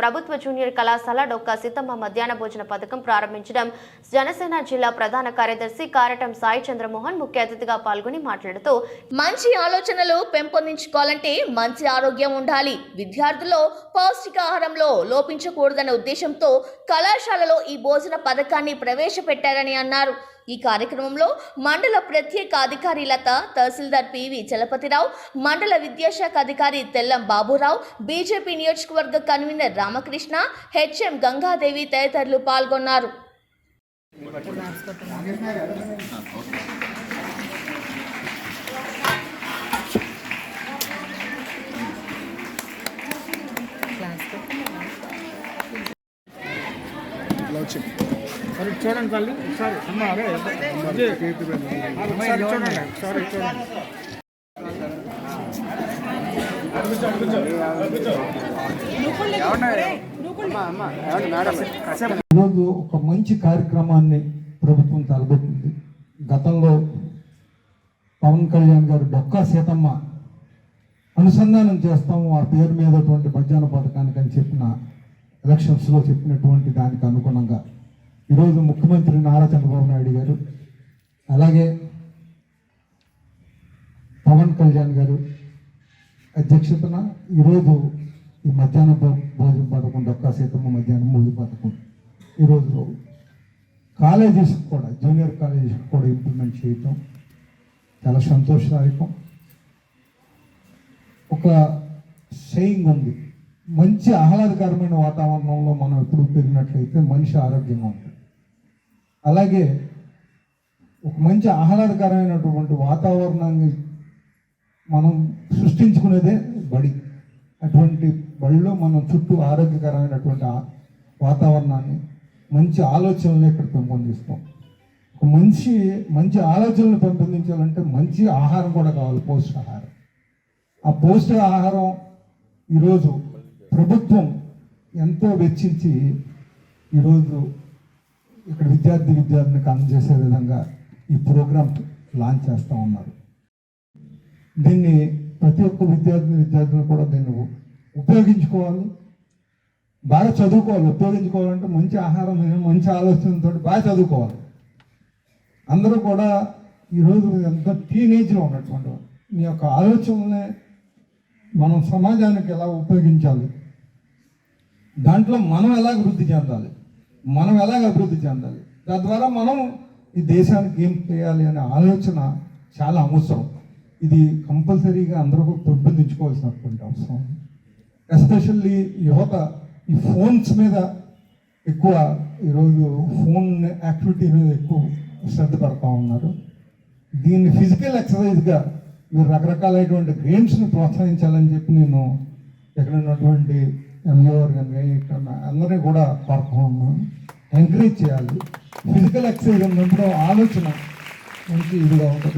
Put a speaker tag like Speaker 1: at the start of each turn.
Speaker 1: ప్రభుత్వ జూనియర్ కళాశాల డొక్కా సీతమ్మ మధ్యాహ్న భోజన పథకం ప్రారంభించడం జనసేన జిల్లా ప్రధాన కార్యదర్శి కారటం సాయి చంద్రమోహన్ ముఖ్య అతిథిగా పాల్గొని మాట్లాడుతూ
Speaker 2: మంచి ఆలోచనలు పెంపొందించుకోవాలంటే మంచి ఆరోగ్యం ఉండాలి. విద్యార్థుల్లో పౌష్టికాహారంలో లోపించకూడదనే ఉద్దేశంతో కళాశాలలో ఈ భోజన పథకాన్ని ప్రవేశపెట్టారని అన్నారు. ఈ కార్యక్రమంలో మండల ప్రత్యేక అధికారి లత తహసీల్దార్ పివి చలపతిరావు మండల విద్యాశాఖ అధికారి తెల్లం బాబురావు బీజేపీ నియోజకవర్గ కన్వీనర్ రామకృష్ణ హెచ్ఎం గంగాదేవి తదితరులు పాల్గొన్నారు.
Speaker 3: సరే చూడండి తల్లి. ఒకసారి అమ్మ అదే అదే. ఒకసారి చూడండి. ఒకసారి చూడండి.
Speaker 4: ఈరోజు ఒక మంచి కార్యక్రమాన్ని ప్రభుత్వం తలపెట్టింది. గతంలో పవన్ కళ్యాణ్ గారు డొక్కా సీతమ్మ అనుసంధానం చేస్తాము ఆ పేరు మీదటువంటి మధ్యాహ్న పథకానికి అని చెప్పిన ఎలక్షన్స్లో చెప్పినటువంటి దానికి అనుగుణంగా ఈరోజు ముఖ్యమంత్రి నారా చంద్రబాబు నాయుడు గారు అలాగే పవన్ కళ్యాణ్ గారు అధ్యక్షతన ఈరోజు ఈ మధ్యాహ్న భో- భోజన పథకం డొక్కా సీతమ్మ మధ్యాహ్నం భోజన పథకం ఈరోజు కాలేజెస్ కూడా జూనియర్ కాలేజెస్ కూడా ఇంప్లిమెంట్ చేయటం చాలా సంతోషదాయకం. ఒక సెయింగ్ ఉంది. మంచి ఆహ్లాదకరమైన వాతావరణంలో మనం ఎప్పుడు పెరిగినట్లయితే మనిషి ఆరోగ్యంగా ఉంటుంది అలాగే ఒక మంచి ఆహ్లాదకరమైనటువంటి వాతావరణాన్ని మనం సృష్టించుకునేదే బడి. అటువంటి బడిలో మనం చుట్టూ ఆరోగ్యకరమైనటువంటి వాతావరణాన్ని మంచి ఆలోచనలు ఇక్కడ పెంపొందిస్తాం. ఒక మంచి మంచి ఆలోచనలు పెంపొందించాలంటే మంచి ఆహారం కూడా కావాలి పౌష్టికాహారం ఆ పౌష్టికాహారం ఈరోజు ప్రభుత్వం ఎంతో వెచ్చించి ఈరోజు ఇక్కడ విద్యార్థి విద్యార్థినికి అందజేసే విధంగా ఈ ప్రోగ్రాం లాంచ్ చేస్తూ ఉన్నారు. దీన్ని ప్రతి ఒక్క విద్యార్థి విద్యార్థులు కూడా దీన్ని ఉపయోగించుకోవాలి. బాగా చదువుకోవాలి ఉపయోగించుకోవాలంటే మంచి ఆహారం మంచి ఆలోచనతో బాగా చదువుకోవాలి. అందరూ కూడా ఈరోజు ఎంత టీనేజ్లో ఉన్నటువంటి మీ యొక్క ఆలోచనలే మనం సమాజానికి ఎలా ఉపయోగించాలి? దాంట్లో మనం ఎలా అభివృద్ధి చెందాలి? మనం ఎలాగ అభివృద్ధి చెందాలి? తద్వారా మనం ఈ దేశానికి ఏం చేయాలి అనే ఆలోచన చాలా అవసరం. ఇది కంపల్సరీగా అందరూ పెంపొందించుకోవాల్సినటువంటి అవసరం. ఎస్పెషల్లీ యువత ఈ ఫోన్స్ మీద ఎక్కువ ఈరోజు ఫోన్ యాక్టివిటీ మీద ఎక్కువ శ్రద్ధ పెడతా ఉన్నారు. దీన్ని ఫిజికల్ ఎక్సర్సైజ్గా మీరు రకరకాలైనటువంటి గేమ్స్ని ప్రోత్సహించాలని చెప్పి నేను ఎక్కడ ఉన్నటువంటి ఎంఓఆర్ కానీ ఇక్కడ అందరినీ కూడా కోరుతా ఎంకరేజ్ చేయాలి. ఫిజికల్ ఎక్సర్సైజ్ ఉన్నప్పుడు ఆలోచన మంచి ఇదిగా ఉంటుంది.